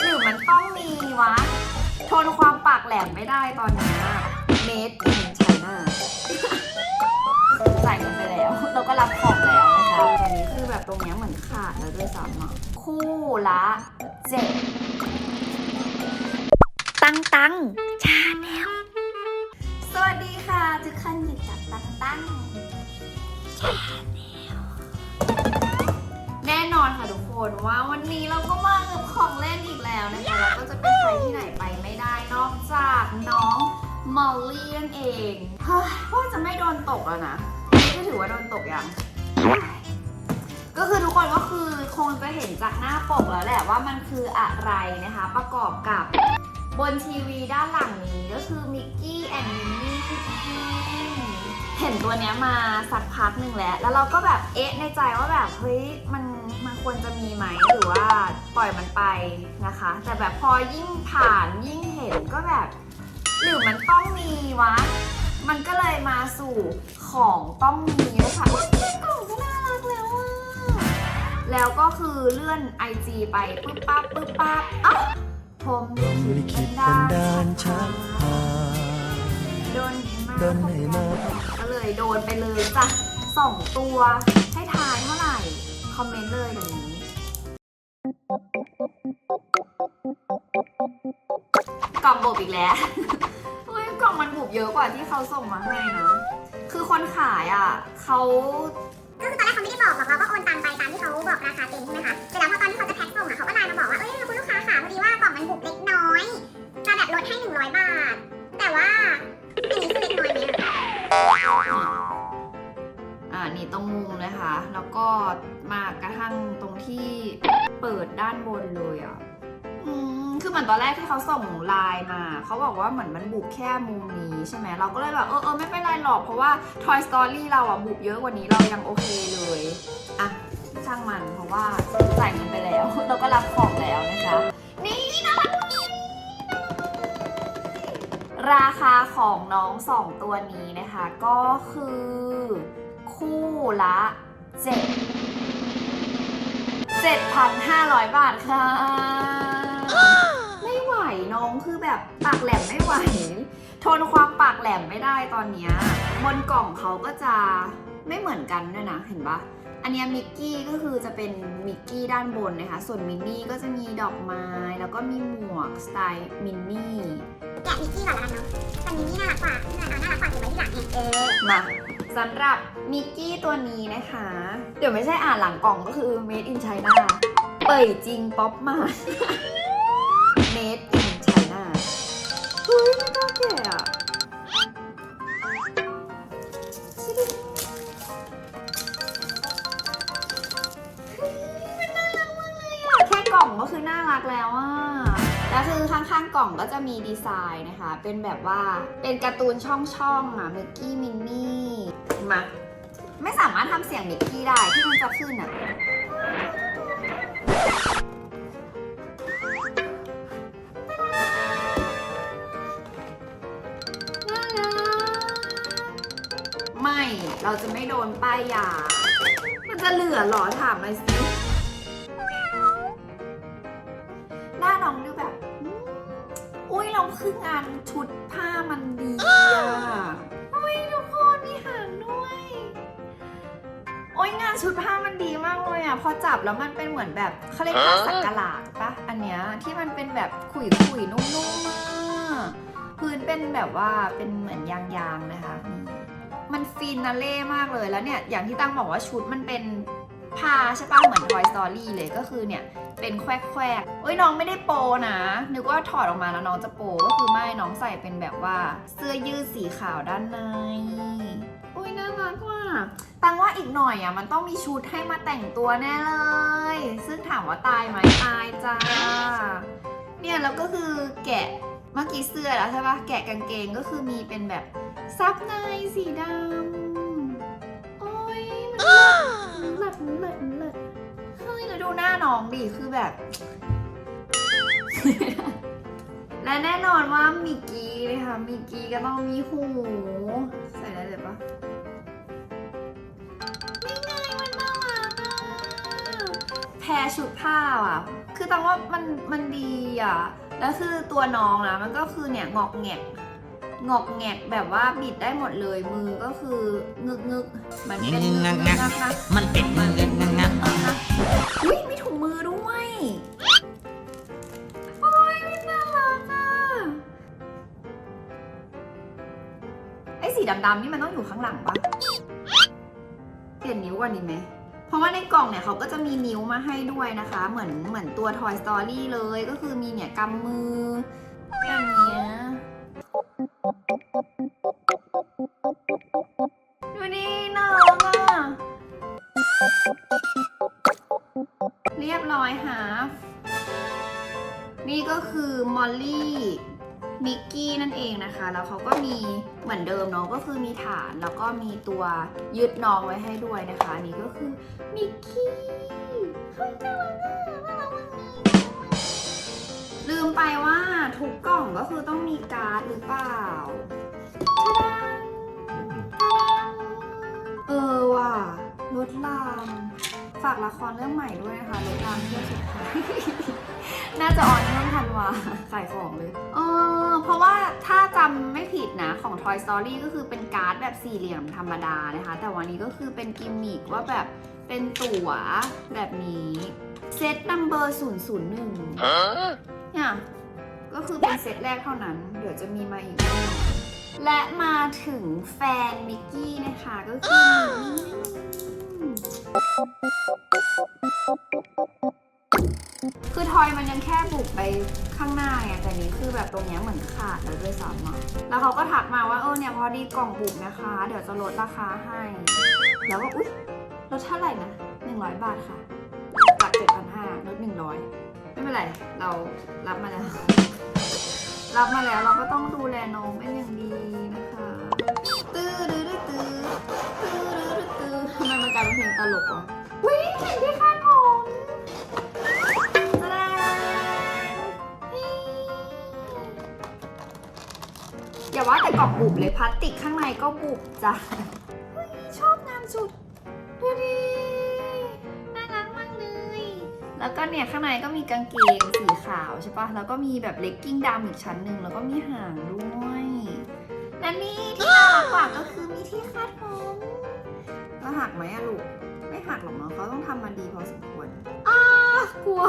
หรือมันต้องมีวะ ทนความปากแหลมไม่ได้ตอนนี้ Made in China จ่ายเงินไปแล้ว เราก็รับของแล้วนะคะตอนนี้คือแบบตรงนี้เหมือนขาดแล้วด้วยซ้ำอะคู่ละเจ็ดตังตังชาแนลสวัสดีค่ะทุกคนอยู่กับตังตังชาแนล อนค่ะทุกคนว่าวันนี้เราก็มากับของเล่นอีกแล้วนะคะแล้วก็จะเป็นใครที่ไหนไปไม่ได้นอกจากน้องมอลลี่นั่นเองเฮ้ยว่าจะไม่โดนตกแล้วนะนี่ก็ถือว่าโดนตกยังก็คือทุกคนก็คือคงจะเห็นจากหน้าปกแล้วแหละว่ามันคืออะไรนะคะ ประกอบกับบนทีวีด้านหลังนี้ก็คือมิกกี้แอนด์มินนี่เห็นตัวเนี้ยมาสักพักหนึ่งแล้ว แล้วเราก็แบบเอ๊ะในใจว่าแบบเฮ้ยมัน ควรจะมีไหมหรือว่าปล่อยมันไปนะคะ แต่แบบพอยิ่งผ่านยิ่งเห็นก็แบบ หรือมันต้องมีวะ มันก็เลยมาสู่ของต้องมีนะคะอุ๊ยกล่องก็น่ารักแล้วอะแล้วก็คือเลื่อน IG ไปปึ๊บปั๊บปึ๊บปั๊บอ้าวผมลิลิขิขิตตบับันนดาดาลลชัชักกพาพาโดนให้มาโดนให้มาก็เลยโดนไปเลยจ้ะสองตัวให้ทายเท่าไหร่ คอมเมนต์เลยเดี๋ยวนี้ กล่องบุบอีกแล้วเฮ้ยกล่องมันบุบเยอะกว่าที่เขาส่งมาให้นะ คือคนขายอะเขาก็คือตอนแรกเขาไม่ได้บอกหรอกเราก็โอนตังไปตามที่เขาบอก อเหมือนตอนแรกที่เขาส่งไลน์มา เขาบอกว่าเหมือนมันบุบแค่มุมนี้ใช่ไหมเราก็เลยแบบเออเออไม่เป็นไรหรอก เพราะว่า Toy Story เราอะบุบเยอะกว่านี้เรายังโอเคเลยอะช่างมันเพราะว่าจ่ายเงินไปแล้ว เราก็รับของแล้วนะคะ นี่น่ารักมากราคาของน้องสองตัวนี้นะคะ ก็คือ คู่ละเจ็ดเจ็ดพันห้าร้อยบาทค่ะ น้องคือแบบปากแหลมไม่ไหว ทนความปากแหลมไม่ได้ตอนเนี้ยบนกล่องเขาก็จะไม่เหมือนกันด้วยนะเห็นปะอันนี้มิกกี้ก็คือจะเป็นมิกกี้ด้านบนนะคะ ส่วนมินนี่ก็จะมีดอกไม้ แล้วก็มีหมวกสไตล์มินนี่แกะมิกกี้ก่อนแล้วกันเนาะแต่มินนี่น่ารักกว่าน่ารักน่ารักกว่าเก็บไว้ที่หลังไงเออมาสำหรับมิกกี้ตัวนี้นะคะ เดี๋ยวไม่ใช่อ่านหลังกล่องก็คือ made in China เป่ยจริงป๊อปมา แย่อะแค่กล่องก็คือน่ารักแล้วอะ แล้วคือข้างๆกล่องก็จะมีดีไซน์นะคะ เป็นแบบว่าเป็นการ์ตูนช่องๆอะมิกกี้มินนี่มาไม่สามารถทำเสียงมิกกี้ได้ที่มันจะขึ้นอะ เราจะไม่โดนป้ายยา มันจะเหลือหรอถามหน่อยสิหน้าน้องดูแบบ อุ้ยเราคืองานชุดผ้ามันดีอะอุ้ยทุกคนมีหางด้วย โอ้ยงานชุดผ้ามันดีมากเลยอะ พอจับแล้วมันเป็นเหมือนแบบเขาเรียกผ้าสักกะหลาดปะอันเนี้ยที่มันเป็นแบบขุยขุยๆนุ่มๆมากพื้นเป็นแบบว่าเป็นเหมือนยาง มันฟินนาเล่มากเลยแล้วเนี่ย อย่างที่ตั้งบอกว่าชุดมันเป็นผ้าใช่ปะเหมือน Toy Story เลยก็คือเนี่ย เป็นแควกแควกๆเอ้ยน้องไม่ได้โปนะ นึกว่าถอดออกมาแล้วน้องจะโปก็คือไม่น้องใส่เป็นแบบว่าเสื้อยืดสีขาวด้านในอุ้ยน่ารักว่ะตังว่าอีกหน่อยอะมันต้องมีชุดให้มาแต่งตัวแน่เลย ซึ่งถามว่าตายไหมตายจ้า เนี่ยแล้วก็คือแกะเมื่อกี้เสื้อแล้วใช่ปะแกะกางเกงก็คือมีเป็นแบบ ซับในสีดำ โอ้ยมันเลิศเลิศเลิศเฮ้ยแล้วดูหน้าน้องดิ คือแบบ และแน่นอนว่ามิกกี้นะคะมิกกี้ก็ต้องมีหู ใส่ได้เลยปะนี่ไงมันน่ารักอะแพแพรชุดผ้าอะ คือตังว่ามันมันดีอะ แล้วคือตัวน้องนะมันก็คือเนี่ยงอกแงก งอกแงกแบบว่าบิดได้หมดเลยมือก็คืองึกงึกๆมันเป็นงึกงึกงักงักมันเป็นเงินเงินเงินเงินอุ้ยมีถุงมือด้วยโอ้ยมันน่ารักอะไอ้สีดำๆนี่มันต้องอยู่ข้างหลังปะเปลี่ยนนิ้วก่อนดีไหมเพราะว่าในกล่องเนี่ยเขาก็จะมีนิ้วมาให้ด้วยนะคะ เหมือนเหมือนตัว Toy Story เลยก็คือมีเนี่ยกำมือ คือมอลลี่มิกกี้นั่นเองนะคะ แล้วเขาก็มีเหมือนเดิมเนาะก็คือมีฐานแล้วก็มีตัวยึดน้องไว้ให้ด้วยนะคะอันนี่ก็คือมิกกี้เฮ้ยน่ารักอะน่ารักมากลืมไปว่าทุกกล่องก็คือต้องมีการ์ดหรือเปล่าทะดังทะดังเออว่ะลดลาม ฝากละครเรื่องใหม่ด้วยนะคะลดลามเที่ยวสุดท้ายน่าจะออนช่วงธันวาขายของเลยเออเพราะว่าถ้าจำไม่ผิดนะของ Toy Story ก็คือเป็นการ์ดแบบสี่เหลี่ยมธรรมดานะคะ แต่วันนี้ก็คือเป็นกิมมิกว่าแบบเป็นตั๋วแบบนี้เซตนัมเบอร์001เนี่ยก็คือเป็นเซตแรกเท่านั้น เดี๋ยวจะมีมาอีกแน่นอนและมาถึงแฟนมิกกี้นะคะก็คือมินนี่ คือทอยมันยังแค่บุกไปข้างหน้าไงแต่นี้คือแบบตรงเนี้ยเหมือนขาดแล้วด้วยซ้ำอะแล้วเขาก็ทักมาว่าเออเนี่ยพอดีกล่องบุกนะคะ เดี๋ยวจะลดราคาให้ แล้วก็อุ๊ยลดเท่าไหร่นะ100 บาทค่ะจาก7,500ลด100 ไม่เป็นไร เรารับมาแล้ว รับมาแล้วเราก็ต้องดูแลน้องเป็นอย่างดีนะคะ ตื้อดื้อตื้อตื้อ ทำไมมันกลายเป็นเพลงตลกวะวิเห็นที่คาดผมแสดงนี่อย่าว่าแต่กล่องบุบเลยพลาสติกข้างในก็บุบจ้ะเฮ้ยชอบงานสุดดูดิน่ารักมากเลย แล้วก็เนี่ยข้างในก็มีกางเกงสีขาวใช่ปะแล้วก็มีแบบเลกกิ้งดำอีกชั้นหนึ่งแล้วก็มีหางด้วย และนี่ที่น่ารักกว่าก็คือมีที่คาดผมก็ หักไหมอะลูก ไม่หักหรอกเนาะเขาต้องทำมาดีพอสมควรอ้ากลัว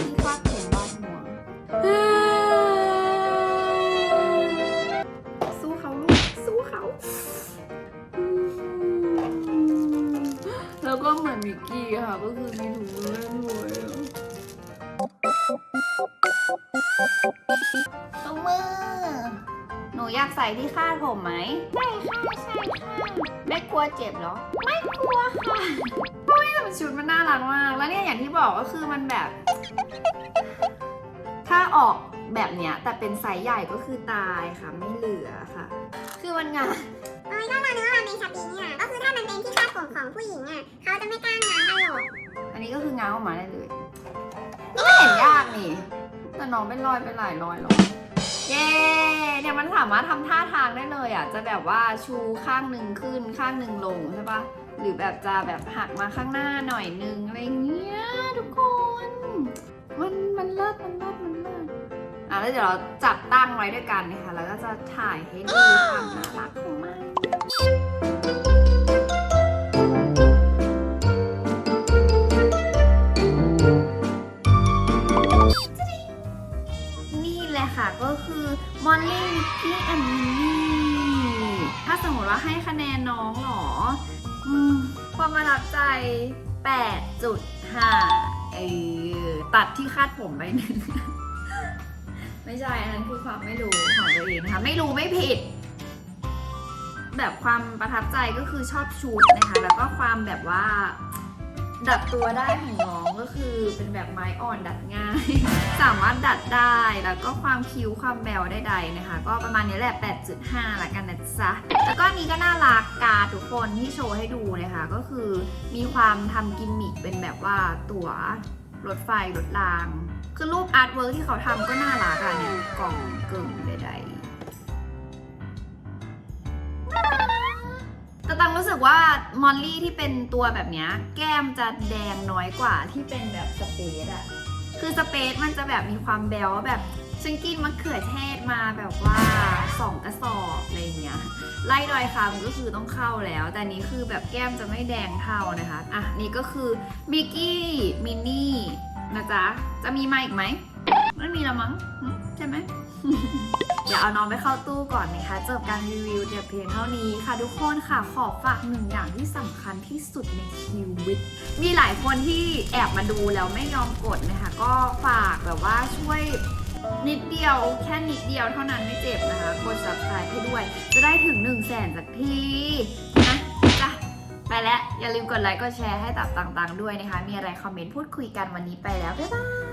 ที่คาดผมบาดหัวสู้เขาลูก สู้เขาอืมแล้วก็เหมือนมิกกี้ค่ะ ก็คือมี ที่คาดผมไหมใช่ค่ะใช่ค่ะไม่กลัวเจ็บเหรอ ไม่กลัวค่ะเฮ้ยแต่มันชุดมันน่ารักมาก แล้วเนี่ยอย่างที่บอกก็คือมันแบบ ถ้าออกแบบเนี้ยแต่เป็นไซส์ใหญ่ก็คือตายค่ะไม่เหลือค่ะ คือมันงานเอ้ยก็เราเนื้อมันเป็นชาปีเนี่ยก็คือถ้ามันเป็นที่คาดผมของผู้หญิงอะเขาจะไม่กล้างานกันหรอกอันนี้ก็คือง้างออกมาได้เลยไม่เห็นยากนี่แต่น้องเป็นรอยเป็นหลายรอยหรอ เย้เนี่ยมันสามารถทำท่าทางได้เลยอะ จะแบบว่าชูข้างหนึ่งขึ้นข้างหนึ่งลงใช่ปะหรือแบบจะแบบหักมาข้างหน้าหน่อยนึงอะไรเงี้ยทุกคน มันมันเลิศมันเลิศมันเลิศอะแล้วเดี๋ยวเราจับตั้งไว้ด้วยกันนะคะแล้วก็จะถ่ายให้ดูความน่ารักของมัน ก็คือมอลลี่มิกกี้แอนด์มินนี่ถ้าสมมติว่าให้คะแนนน้องเหรอความประทับใจ 8.5 เออตัดที่คาดผมไปหนึ่งไม่ใช่ อันนั้นคือความไม่รู้ของตัวเองนะคะ ไม่รู้ไม่ผิด แบบความประทับใจก็คือชอบชุดนะคะ แล้วก็ความแบบว่า ดัดตัวได้ของน้องก็คือเป็นแบบไม้อ่อนดัดง่าย สามารถดัดได้แล้วก็ความคิ้วความแบวได้ใดๆนะคะ ก็ประมาณนี้แหละ 8.5 ละกันนะจ๊ะแล้วก็นี้ก็น่ารักกาทุกคนที่โชว์ให้ดูนะคะ ก็คือมีความทำกิมมิคเป็นแบบว่าตั๋วรถไฟรถราง คือรูปอาร์ตเวิร์กที่เขาทำก็น่ารักอะเนี่ยกล่องเกึ่งใดๆ แต่ตังรู้สึกว่ามอลลี่ที่เป็นตัวแบบเนี้ยแก้มจะแดงน้อยกว่าที่เป็นแบบสเปซอะคือสเปซมันจะแบบมีความแบลแบบฉันกินมะเขือเทศมาแบบว่าสองกระสอบอะไรเงี้ยไล่ดอยคำก็คือต้องเข้าแล้ว แต่นี้คือแบบแก้มจะไม่แดงเท่านะคะอะนี่ก็คือมิกกี้มินนี่นะจ๊ะจะมีมาอีกไหม ไม่มีแล้วมั้งใช่ไหมเดี๋ยวเอาน้องไปเข้าตู้ก่อนนะคะจบการรีวิวเดี๋ยวเพียงเท่านี้ค่ะทุกคนค่ะขอฝากหนึ่งอย่างที่สำคัญที่สุดในชีวิต มีหลายคนที่แอบมาดูแล้วไม่ยอมกดนะคะ ก็ฝากแบบว่าช่วยนิดเดียวแค่นิดเดียวเท่านั้นไม่เจ็บนะคะกด subscribe ให้ด้วย จะได้ถึง 1 0 0 0 0แสนสักทีนะจ้ะไปแล้ว อย่าลืมกดไลค์กดแชร์ให้ตับต่างๆด้วยนะคะ มีอะไรคอมเมนต์พูดคุยกันวันนี้ไปแล้ว บ๊ายบาย